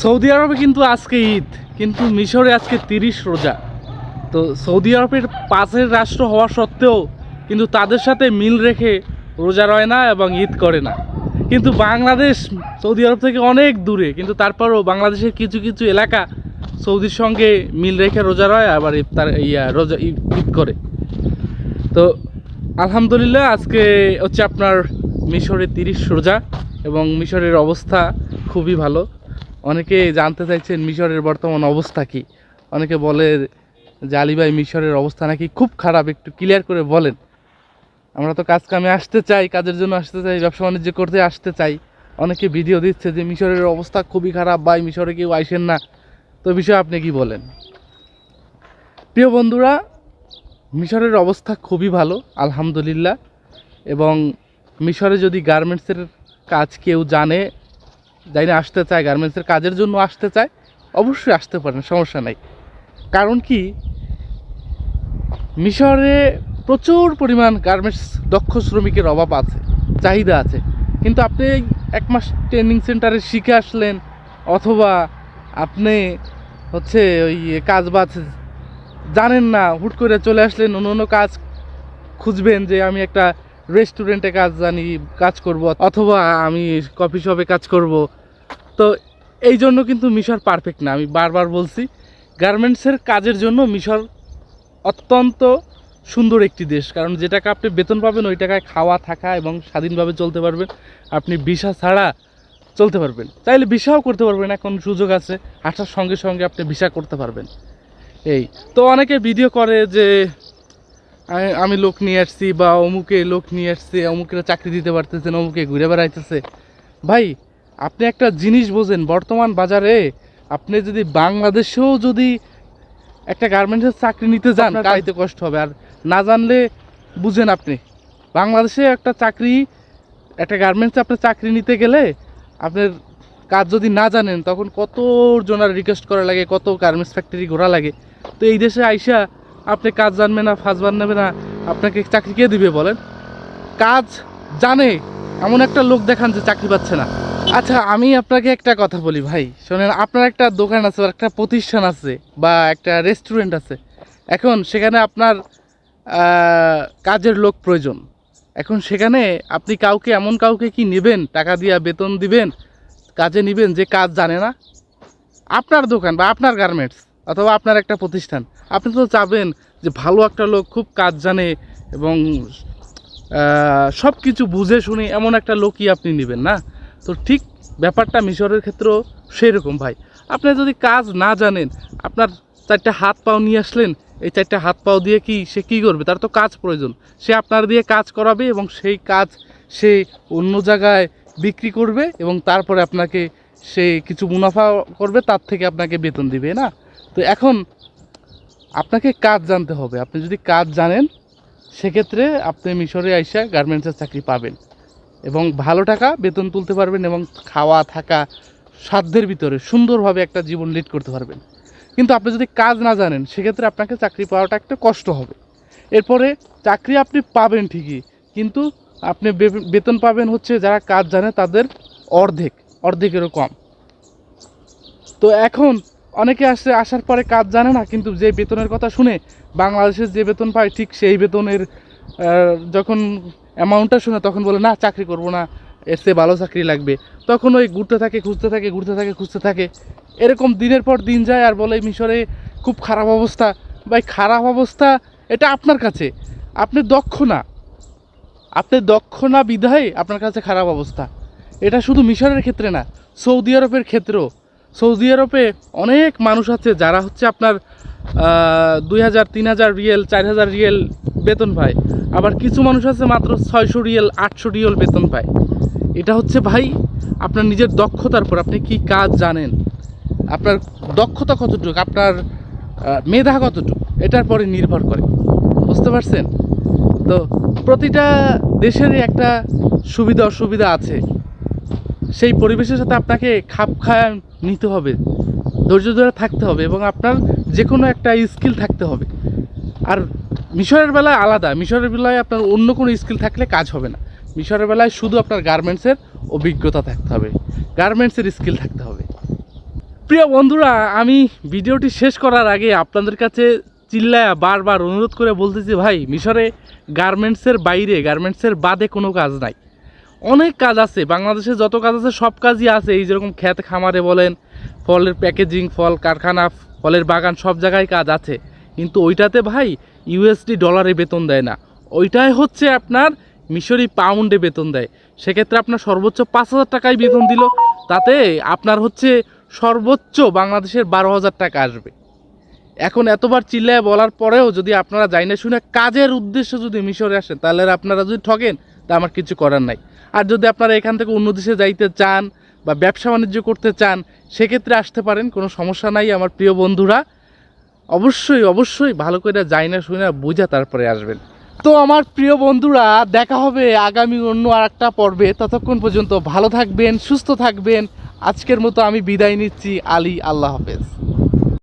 Saudi আরবে কিন্তু আজকে ঈদ, কিন্তু মিশরে আজকে তিরিশ রোজা। তো সৌদি আরবের পাশের রাষ্ট্র হওয়া সত্ত্বেও কিন্তু তাদের সাথে মিল রেখে রোজা রয় না এবং ঈদ করে না। কিন্তু বাংলাদেশ সৌদি আরব থেকে অনেক দূরে, কিন্তু তারপরেও বাংলাদেশের কিছু কিছু এলাকা সৌদির সঙ্গে মিল রেখে রোজা রয়, আবার ইফতার, ইয়া, রোজা, ঈদ করে। তো আলহামদুলিল্লাহ আজকে হচ্ছে আপনার মিশরে তিরিশ রোজা এবং মিশরের অবস্থা খুবই ভালো। অনেকে জানতে চাইছেন মিশরের বর্তমান অবস্থা কি। অনেকে বলে আলী ভাই মিশরের অবস্থা নাকি খুব খারাপ, একটু ক্লিয়ার করে বলেন। আমরা তো কাজ কামে আসতে চাই, কাজের জন্য আসতে চাই, ব্যবসা বাণিজ্য করতে আসতে চাই। অনেকে ভিডিও দিচ্ছে যে মিশরের অবস্থা খুবই খারাপ, ভাই মিশরে কেউ আইসেন না। তো বিষয়ে আপনি কি বলেন? প্রিয় বন্ধুরা, মিশরের অবস্থা খুবই ভালো, আলহামদুলিল্লাহ। এবং মিশরে যদি গার্মেন্টসের কাজ কেউ জানে যাই না আসতে চায় গার্মেন্টসের কাজের জন্য আসতে চায়, অবশ্যই আসতে পারেন সমস্যা নাই। কারণ কি? মিশরে প্রচুর পরিমাণ গার্মেন্টস দক্ষ শ্রমিকের অভাব আছে, চাহিদা আছে। কিন্তু আপনি এক মাস ট্রেনিং সেন্টারে শিখে আসলেন, অথবা আপনি হচ্ছে ওই কাজ বাজ জানেন না, হুট করে চলে আসলেন, অন্য অন্য কাজ খুঁজবেন যে আমি একটা রেস্টুরেন্টে কাজ জানি, কাজ করব, অথবা আমি কফি শপে কাজ করব। তো এই জন্য কিন্তু মিশর পারফেক্ট না। আমি বারবার বলছি গার্মেন্টসের কাজের জন্য মিশর অত্যন্ত সুন্দর একটি দেশ। কারণ যে টাকা আপনি বেতন পাবেন, ওই টাকায় খাওয়া, থাকা এবং স্বাধীনভাবে চলতে পারবেন। আপনি ভিসা ছাড়া চলতে পারবেন। চাইলে ভিসাও করতে পারবেন, এখন সুযোগ আছে। আসার সঙ্গে সঙ্গে আপনি ভিসা করতে পারবেন। এই, তো অনেকে ভিডিও করে যে আমি- লোক নিয়ে আসছি বা অমুকে লোক নিয়ে আসছে, অমুকের চাকরি দিতে পারতেছেন অমুকে ঘুরে বেড়াইতেছে। ভাই আপনি একটা জিনিস বোঝেন বর্তমান বাজারে আপনি যদি বাংলাদেশেও যদি একটা গার্মেন্টসের চাকরি নিতে যান গাড়িতে কষ্ট হবে। আর না জানলে বুঝেন আপনি বাংলাদেশে একটা চাকরি একটা গার্মেন্টসে আপনি চাকরি নিতে গেলে আপনার কাজ যদি না জানেন তখন কত জনের রিকোয়েস্ট করা লাগে কত গার্মেন্টস ফ্যাক্টরি ঘোরা লাগে। তো এই দেশে আইসা আপনি কাজ জানবে না ফাঁস বানাবে না আপনাকে চাকরি কে দিবে বলেন? কাজ জানে এমন একটা লোক দেখান যে চাকরি পাচ্ছে না। আচ্ছা আমি আপনাকে একটা কথা বলি ভাই। শোনেন, আপনার একটা দোকান আছে বা একটা প্রতিষ্ঠান আছে বা একটা রেস্টুরেন্ট আছে। এখন সেখানে আপনার কাজের লোক প্রয়োজন। এখন সেখানে আপনি কাউকে, এমন কাউকে কি নেবেন? টাকা দিয়া বেতন দিবেন? কাজে নেবেন যে কাজ জানে না? আপনার দোকান বা আপনার গার্মেন্টস অথবা আপনার একটা প্রতিষ্ঠান। আপনি তো চাবেন যে ভালো একটা লোক খুব কাজ জানে এবং সব কিছু বুঝে শুনে এমন একটা লোকই আপনি নেবেন, না? তো ঠিক ব্যাপারটা মিশরের ক্ষেত্রেও সেই রকম ভাই। আপনি যদি কাজ না জানেন, আপনার চারটে হাত পাও নিয়ে আসলেন, এই চারটে হাত পাও দিয়ে কি সে কী করবে? তার তো কাজ প্রয়োজন। সে আপনার দিয়ে কাজ করাবে এবং সেই কাজ সে অন্য জায়গায় বিক্রি করবে এবং তারপরে আপনাকে সে কিছু মুনাফা করবে, তার থেকে আপনাকে বেতন দিবে, না? তো এখন আপনাকে কাজ জানতে হবে। আপনি যদি কাজ জানেন, সেক্ষেত্রে আপনি মিশরে আইসা গার্মেন্টসের চাকরি পাবেন। এবং ভালো টাকা বেতন তুলতে পারবেন এবং খাওয়া, থাকা, সাধ্যের ভিতরে সুন্দরভাবে একটা জীবন লিড করতে পারবেন। কিন্তু আপনি যদি কাজ না জানেন, সেক্ষেত্রে আপনাকে চাকরি পাওয়াটা একটা কষ্ট হবে। এরপরে চাকরি আপনি পাবেন ঠিকই, কিন্তু আপনি বেতন পাবেন হচ্ছে যারা কাজ জানে তাদের অর্ধেক, অর্ধেকেরও কম। তো এখন অনেকে আসে, আসার পরে কাজ জানে না, কিন্তু যে বেতনের কথা শুনে বাংলাদেশের যে বেতন পায় ঠিক সেই বেতনের যখন অ্যামাউন্টটা শুনে, তখন বলে, না, চাকরি করব না, এর চেয়ে ভালো চাকরি লাগবে। তখন ওই ঘুরতে থাকে, খুঁজতে থাকে, ঘুরতে থাকে, খুঁজতে থাকে। এরকম দিনের পর দিন যায় আর বলে মিশরে খুব খারাপ অবস্থা। ভাই, খারাপ অবস্থা, এটা আপনার কাছে। আপনি দক্ষ না। আপনি দক্ষ না বিধায় আপনার কাছে খারাপ অবস্থা। এটা শুধু মিশরের ক্ষেত্রে না, সৌদি আরবের ক্ষেত্রেও। সৌদি আরবে অনেক মানুষ আছে যারা হচ্ছে আপনার দুই হাজার, তিন হাজার রিয়েল, চার হাজার রিয়েল বেতন পায় আবার কিছু মানুষ আছে মাত্র ছয়শো রিয়েল, আটশো রিয়েল বেতন পায় এটা হচ্ছে ভাই আপনার নিজের দক্ষতার পর আপনি কি কাজ জানেন? আপনার দক্ষতা কতটুকু, আপনার মেধা কতটুকু, এটার পরে নির্ভর করে। বুঝতে পারছেন? তো প্রতিটা দেশেরই একটা সুবিধা, অসুবিধা আছে। সেই পরিবেশের সাথে আপনাকে খাপ খায় নিতে হবে। ধৈর্য ধরে থাকতে হবে এবং আপনার যে কোনো একটা স্কিল থাকতে হবে। আর মিশরের বেলায় আলাদা, মিশরের বেলায় আপনার অন্য কোনো স্কিল থাকলে কাজ হবে না। মিশরের বেলায় শুধু আপনার গার্মেন্টসের অভিজ্ঞতা থাকতে হবে গার্মেন্টসের স্কিল থাকতে হবে। প্রিয় বন্ধুরা, আমি ভিডিওটি শেষ করার আগে আপনাদের কাছে চিল্লায়া বারবার অনুরোধ করে বলতেছি, ভাই, মিশরে গার্মেন্টসের বাইরে গার্মেন্টসের বাদে কোনো কাজ নাই। অনেক কাজ আছে, বাংলাদেশে যত কাজ আছে সব কাজই আছে, এই যেরকম ক্ষেত খামারে বলেন ফলের প্যাকেজিং, ফল কারখানা, ফলের বাগান সব জায়গায় কাজ আছে। কিন্তু ওইটাতে ভাই ইউএসডি ডলারে বেতন দেয় না। ওইটাই হচ্ছে আপনার মিশরি পাউন্ডে বেতন দেয়। সেক্ষেত্রে আপনার সর্বোচ্চ পাঁচ হাজার টাকায় বেতন দিল। তাতে আপনার হচ্ছে সর্বোচ্চ বাংলাদেশের বারো হাজার টাকা আসবে। এখন এতবার চিল্লায় বলার পরেও যদি আপনারা যাই না শুনে কাজের উদ্দেশ্যে যদি মিশরে আসেন, তাহলে আপনারা যদি ঠকেন তা আমার কিছু করার নাই। আর যদি আপনারা এখান থেকে অন্য দেশে যাইতে চান বা ব্যবসা বাণিজ্য করতে চান, সেক্ষেত্রে আসতে পারেন, কোনো সমস্যা নাই আমার প্রিয় বন্ধুরা। অবশ্যই অবশ্যই ভালো করে যাই না শুনে বোঝা তারপরে আসবেন। তো আমার প্রিয় বন্ধুরা, দেখা হবে আগামী অন্য আর একটা পর্বে। ততক্ষণ পর্যন্ত ভালো থাকবেন, সুস্থ থাকবেন। আজকের মতো আমি বিদায় নিচ্ছি। আলী, আল্লাহ হাফেজ।